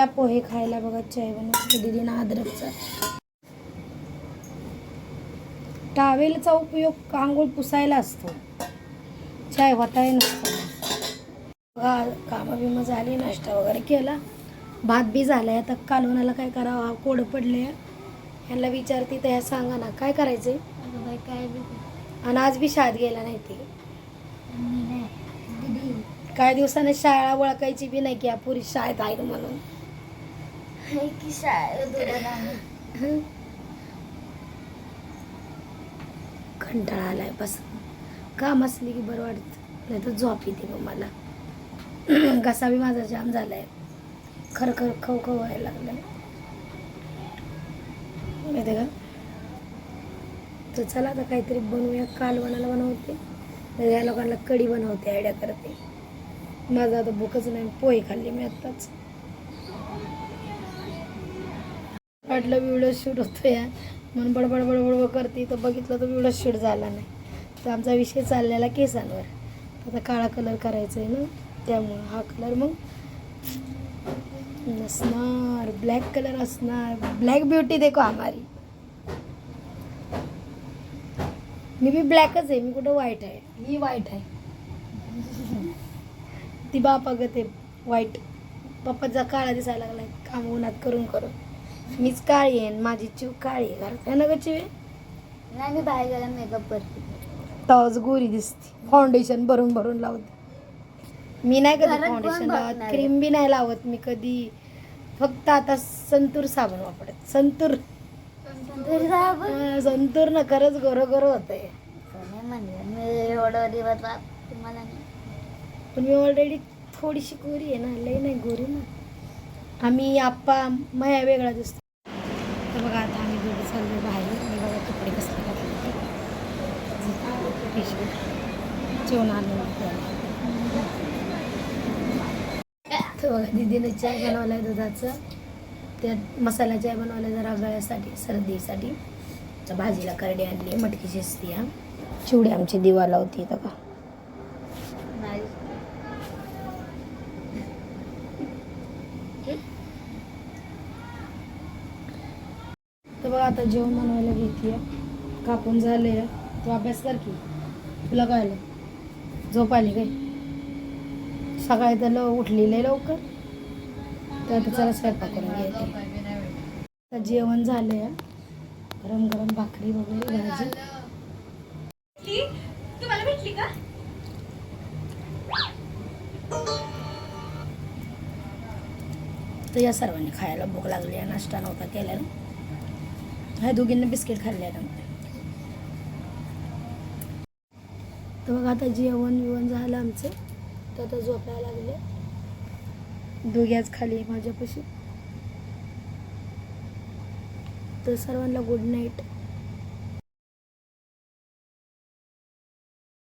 त्या पोहे खायला बघा चाय बनवते दिदीनं अद्रकचा टावेलचा उपयोग आंघोळ पुसायला असतो. चाय होताही नसतो. बघा कामं बिमं झाली नाश्ता वगैरे केला. भात बी झालाय आता कालवणाला काय करावं? कोड पडले ह्यांना विचारते तर ह्या सांगा ना काय बाई काय आणि आज बी शाळेत गेला नाही ते. काही दिवसाने शाळा ओळखायची बी नाही की या पुरी शाळेत आहेत म्हणून. की शाळेत कंटाळा आलाय बस. काम असली की बरं वाटतं. नाही तर झोप येते मग मला. घसा बी माझा जाम झालाय. खर खर खव खव व्हायला लागलाय. माहिती का? तर चला आता काहीतरी बनवूया. कालवणाला बनवते. नाही या लोकांना कढी बनवते आयडिया करते. माझं आता भूकच नाही पोहे खाल्ली मी आत्ताच. वाटलं व्हिडिओ शूट होतो या म्हणून बडबड बडबड करते. तर बघितलं तर व्हिडिओ शूट झाला नाही. तर आमचा विषय चाललेला केसांवर. आता काळा कलर करायचा आहे ना त्यामुळं हा कलर मग नसणार. ब्लॅक कलर असणार. ब्लॅक ब्युटी देखो आमारी. मी बी ब्लॅकच आहे. मी कुठं व्हाईट आहे? ही व्हाईट आहे. ती बापा अगं ते वाईट पप्पाचा काळा दिसायला लागलाय. काम उन्हात करून करून. मीच काळी आहे माझी चिव काळी आहे. ना ग चिवे? नाही मी बाहेर गेला मेकअप करते. तवाच गोरी दिसते. फाउंडेशन भरून भरून लावते. मी नाही कधी घरात कोण फाउंडेशन लावत? क्रीम बी नाही लावत. मी कधी फक्त आता संतूर साबण वापरत. संतूर. बघ. अं, संतूर ना खरंच गोरो गोरो होत आहे सोने म्हणलं? मी एवढं दिवस बाप तुम्हाला नाही. पण मी ऑलरेडी थोडीशी गोरी आहे ना. लई नाही गोरी ना. आम्ही आप्पा माया वेगळा दिसतो. तर बघा आता आम्ही दोघं चाललो बाहेर. मी बघा कपडे कसले घातले जेवण आणलं तर. बघा दिदीने चाय बनवलाय दुधाचं. त्यात मसाला चाय बनवला जरा गळ्यासाठी सर्दीसाठी. तर भाजीला करडी आणली मटकी शिजती हा. चिवडी आमची दिवा लावती तर का नाही तर बघा आता जेवण बनवायला घेते कापून झाले तू अभ्यास कर की. तुला काय आलं झोप आली काय? सकाळी तर लव उठली लय लवकर. तर आता चला स्वयंपाक करून घेते. आता जेवण झालंय. गरम गरम भाकरी वगैरे भाजी. तुम्हाला भेटली का? तर या सर्वांनी खायला भूक लागली आहे. नाश्ता नव्हता केलेला ह्या दोघींना बिस्किट खाल्ले तर बघा आता जेवण विवण झालं आमचं. तर आता झोपायला लागले. दोघ्याच खाली माझ्यापाशी. तर सर्वांना गुड नाईट